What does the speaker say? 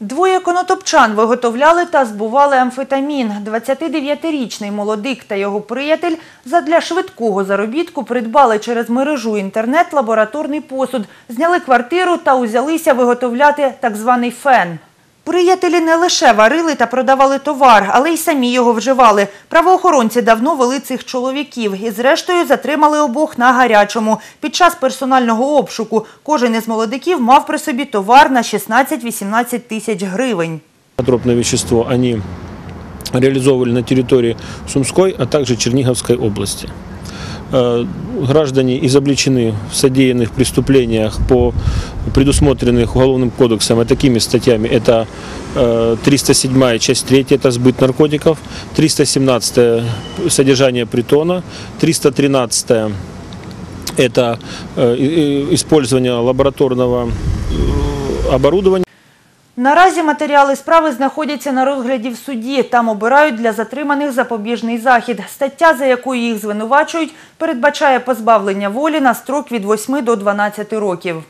Двоє конотопчан виготовляли та збували амфетамін. 29-річний молодик та його приятель задля швидкого заробітку придбали через мережу інтернет лабораторний посуд, зняли квартиру та узялися виготовляти так званий фен. Приятелі не лише варили та продавали товар, але й самі його вживали. Правоохоронці давно вели цих чоловіків і зрештою затримали обох на гарячому. Під час персонального обшуку кожен із молодиків мав при собі товар на 16-18 тисяч гривень. Тропное вещество они реализовывали на территории Сумской, а также Черниговской области. Э, Граждане изобличены в содеянных преступлениях по предусмотренных Уголовным кодексом и такими статьями. Это э, 307 часть 3, это сбыт наркотиков, 317 содержание притона, 313 это э, использование лабораторного э, оборудования. Наразі матеріали справи знаходяться на розгляді в суді. Там обирають для затриманих запобіжний захід. Стаття, за якою їх звинувачують, передбачає позбавлення волі на строк від 8 до 12 років.